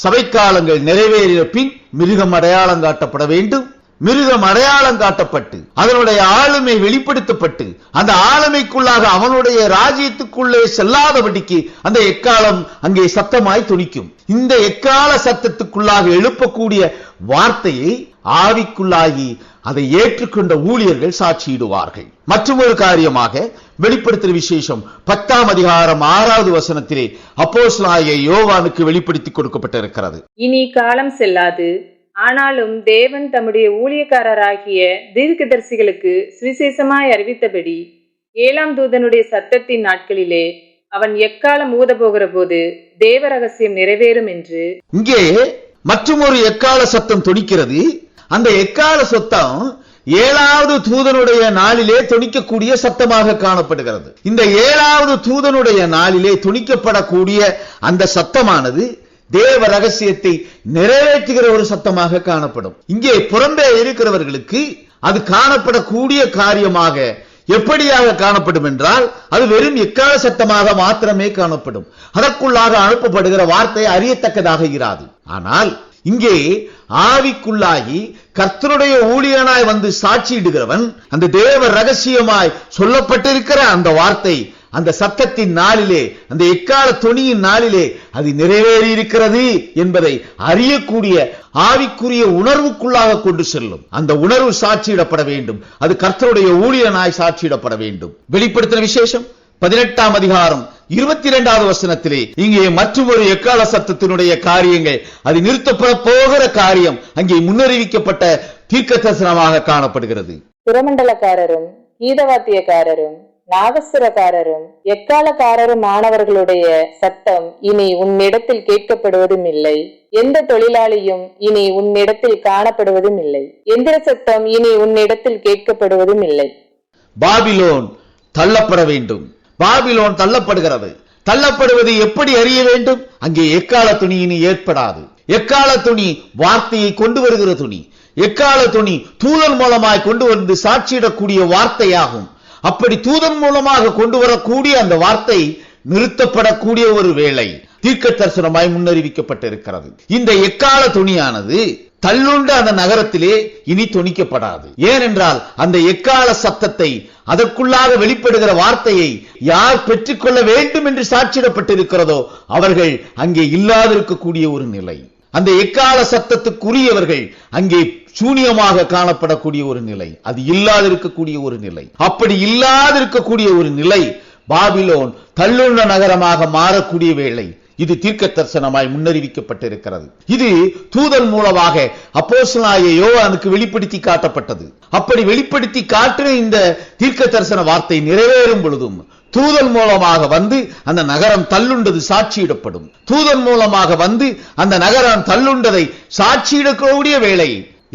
சபைக்காலங்கள் நிறைவேறிய பின் மிருகம் அடையாளம் காட்டப்பட வேண்டும். மிருகம் அடையாளம் காட்டப்பட்டு அதனுடைய ஆளுமை வெளிப்படுத்தப்பட்டு அந்த ஆளுமைக்குள்ளாக அவனுடைய ராஜ்யத்துக்குள்ளே செல்லாதபடிக்கு அந்த எக்காலம் அங்கே சத்தமாய் துணிக்கும். இந்த எக்கால சத்தத்துக்குள்ளாக எழுப்பக்கூடிய வார்த்தையை ஆவிக்குள்ளாகி அதை ஏற்றுக்கொண்ட ஊழியர்கள் சாட்சியிடுவார்கள். மற்றும் ஒரு காரியமாக வெளிப்படுத்துகிற விசேஷம் பத்தாம் அதிகாரம் ஆறாவது வசனத்திலே அப்போஸ்தலனாகிய யோவானுக்கு வெளிப்படுத்தி கொடுக்கப்பட்டிருக்கிறது. இனி காலம் செல்லாது. ஆனாலும் தேவன் தம்முடைய ஊழியக்காரராகிய தீர்க்கதரிசிகளுக்கு சுவிசேஷமாய் அறிவித்தபடி ஏழாம் தூதனுடைய சத்தத்தின் நாட்களிலே அவன் எக்காலம் ஊத போகிற போது தேவ ரகசியம் நிறைவேறும் என்று. இங்கே மற்றும் ஒரு எக்கால சத்தம் துணிக்கிறது அந்த எக்கால சத்தம் ஏழாவது தூதனுடைய நாளிலே துணிக்கக்கூடிய சத்தமாக காணப்படுகிறது. இந்த ஏழாவது தூதனுடைய நாளிலே துணிக்கப்படக்கூடிய அந்த சத்தமானது தேவ ரகசியத்தை நிறைவேற்றுகிற ஒரு சத்தமாக காணப்படும். இங்கே புறம்பே இருக்கிறவர்களுக்கு அது காணப்படக்கூடிய காரியமாக எப்படியாக காணப்படும் என்றால் அது வெறும் எக்கால சத்தமாக மாத்திரமே காணப்படும். அதற்குள்ளாக அனுப்பப்படுகிற வார்த்தை அறியத்தக்கதாக இராது. ஆனால் இங்கே ஆவிக்குள்ளாகி கர்த்தருடைய ஊழியனாய் வந்து சாட்சியிடுகிறவன் அந்த தேவ ரகசியமாய் சொல்லப்பட்டிருக்கிற அந்த வார்த்தை அந்த சத்தத்தின் நாளிலே அந்த எக்கால துணியின் நாளிலே அது நிறைவேறி இருக்கிறது என்பதை அறியக்கூடிய ஆவிக்குரிய உணர்வுக்குள்ளாக கொண்டு செல்லும். அந்த உணர்வு சாட்சியிடப்பட வேண்டும். அது கர்த்தருடைய ஊழியனாய் சாட்சியிடப்பட வேண்டும். வெளிப்படுத்தின விசேஷம் பதினெட்டாம் அதிகாரம் இருபத்தி இரண்டாவது வசனத்திலே இங்கே மற்றும் ஒரு எக்கால சத்தத்தினுடைய காரியங்கள் அது நிறுத்தப்பட போகிற காரியம் அங்கே முன்னறிவிக்கப்பட்ட தீர்க்க தரிசனமாக காணப்படுகிறது. புறமண்டலக்காரரும் கீதவாத்தியக்காரரும் நாகஸ்வரக்காரரும் எக்காலக்காரரும் ஆனவர்களுடைய சத்தம் இனி உன்னிடத்தில் கேட்கப்படுவதும் இல்லை. எந்த தொழிலாளியும் இனி உன்னிடத்தில் காணப்படுவதும் இல்லை. எந்திர சத்தம் இனி உன்னிடத்தில் கேட்கப்படுவதும் இல்லை. பாபிலோன் தள்ளப்பட வேண்டும். பாபிலோன் தள்ளப்படுகிறது. தள்ளப்படுவது எப்படி அறிய வேண்டும்? அங்கே எக்கால துணியினு ஏற்படாது. எக்கால துணி வார்த்தையை கொண்டு வருகிற துணி. எக்கால துணி தூதன் மூலமாய் கொண்டு வந்து சாட்சியிடக்கூடிய வார்த்தையாகும். அப்படி தூதன் மூலமாக கொண்டு வரக்கூடிய அந்த வார்த்தை நிறுத்தப்படக்கூடிய ஒரு வேளை தீர்க்க தரிசனமாய் முன்னறிவிக்கப்பட்டிருக்கிறது. இந்த எக்கால துணியானது தள்ளுண்ட அந்த நகரத்திலே இனி துணிக்கப்படாது ஏனென்றால் அந்த எக்கால சத்தத்தை அதற்குள்ளாக வெளிப்படுகிற வார்த்தையை யார் பெற்றுக்கொள்ள வேண்டும் என்று சாட்சியிடப்பட்டிருக்கிறதோ அவர்கள் அங்கே இல்லாதிருக்கக்கூடிய ஒரு நிலை. அந்த எக்கால சத்தத்துக்குரியவர்கள் அங்கே சூனியமாக காணப்படக்கூடிய ஒரு நிலை. அது இல்லாதிருக்கக்கூடிய ஒரு நிலை. அப்படி இல்லாதிருக்கக்கூடிய ஒரு நிலை பாபிலோன் தள்ளுள்ள நகரமாக மாறக்கூடிய வேளை இது தீர்க்க தரிசனமாய் முன்னறிவிக்கப்பட்டிருக்கிறது. இது தூதல் மூலமாக அப்போசனாய யோவானுக்கு வெளிப்படுத்தி காட்டப்பட்டது. அப்படி வெளிப்படுத்தி காட்டின இந்த தீர்க்க தரிசன வார்த்தை நிறைவேறும் பொழுதும் தூதல் மூலமாக வந்து அந்த நகரம் தள்ளுண்டது சாட்சியிடப்படும். தூதல் மூலமாக வந்து அந்த நகரம் தள்ளுண்டதை சாட்சியிடக்கூடிய வேளை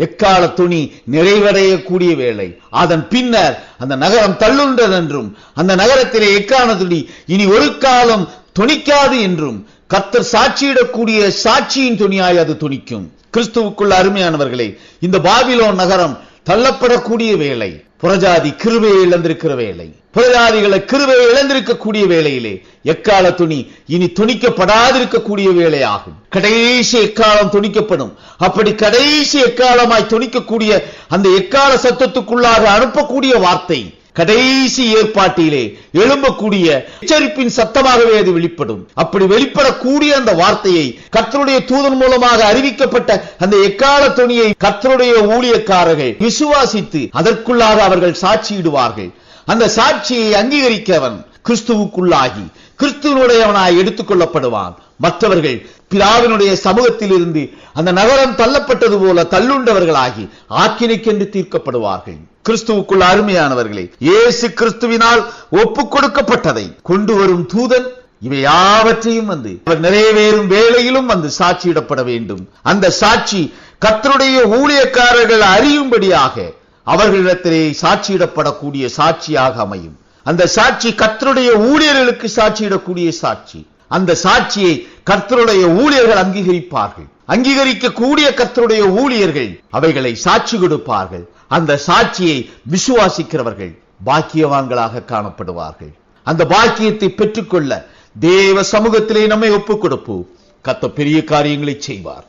எக்கால துணி நிறைவடையக்கூடிய வேளை அதன் பின்னர் அந்த நகரம் தள்ளுண்டதென்றும் அந்த நகரத்திலே எக்கால துணி இனி ஒரு காலம் துணிக்காது என்றும் கத்தர் சாட்சியிடக்கூடிய சாட்சியின் துணியாய் அது துணிக்கும். கிறிஸ்துவுக்குள்ள அருமையானவர்களே இந்த பாபிலோன் நகரம் தள்ளப்படக்கூடிய வேலை புறஜாதி கிருபையை இழந்திருக்கிற வேலை புறஜாதிகளை கிருபையை இழந்திருக்கக்கூடிய வேலையிலே எக்கால துணி இனி துணிக்கப்படாதிருக்கக்கூடிய வேளையாகும் கடைசி எக்காலம் துணிக்கப்படும். அப்படி கடைசி எக்காலமாய் துணிக்கக்கூடிய அந்த எக்கால சத்தத்துக்குள்ளாக அனுப்பக்கூடிய வார்த்தை கடைசி ஏற்பாட்டிலே எழும்பக்கூடிய எச்சரிப்பின் சத்தமாகவே அது வெளிப்படும். அப்படி வெளிப்படக்கூடிய அந்த வார்த்தையை கத்தருடைய தூதன் மூலமாக அறிவிக்கப்பட்ட அந்த எக்கால துணியை கத்தருடைய ஊழியக்காரர்கள் விசுவாசித்து அதற்குள்ளாக அவர்கள் சாட்சியிடுவார்கள். அந்த சாட்சியை அங்கீகரிக்கவன் கிறிஸ்துவுக்குள்ளாகி கிறிஸ்துவனுடையவனாய் எடுத்துக் கொள்ளப்படுவான் மற்றவர்கள் பிதாவினுடைய சமூகத்தில் இருந்து அந்த நகரம் தள்ளப்பட்டது போல தள்ளுண்டவர்களாகி ஆக்கினைக்கென்று தீர்க்கப்படுவார்கள். கிறிஸ்துவுக்குள் அருமையானவர்களே இயேசு கிறிஸ்துவினால் ஒப்பு கொடுக்கப்பட்டதை கொண்டு வரும் தூதன் இவை யாவற்றையும் வந்து அவர் நிறைவேறும் வேளையிலும் வந்து சாட்சியிடப்பட வேண்டும். அந்த சாட்சி கத்தருடைய ஊழியக்காரர்கள் அறியும்படியாக அவர்களிடத்திலே சாட்சியிடப்படக்கூடிய சாட்சியாக அமையும். அந்த சாட்சி கத்தருடைய ஊழியர்களுக்கு சாட்சியிடக்கூடிய சாட்சி. அந்த சாட்சியை கர்த்தருடைய ஊழியர்கள் அங்கீகரிப்பார்கள். அங்கீகரிக்கக்கூடிய கத்தருடைய ஊழியர்கள் அவைகளை சாட்சி கொடுப்பார்கள். அந்த சாட்சியை விசுவாசிக்கிறவர்கள் பாக்கியவான்களாக காணப்படுவார்கள். அந்த பாக்கியத்தை பெற்றுக்கொள்ள தேவ சமூகத்திலே நம்மை ஒப்புக் கொடுப்போம் கத்த பெரிய காரியங்களை செய்வார்.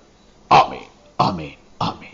ஆமே ஆமே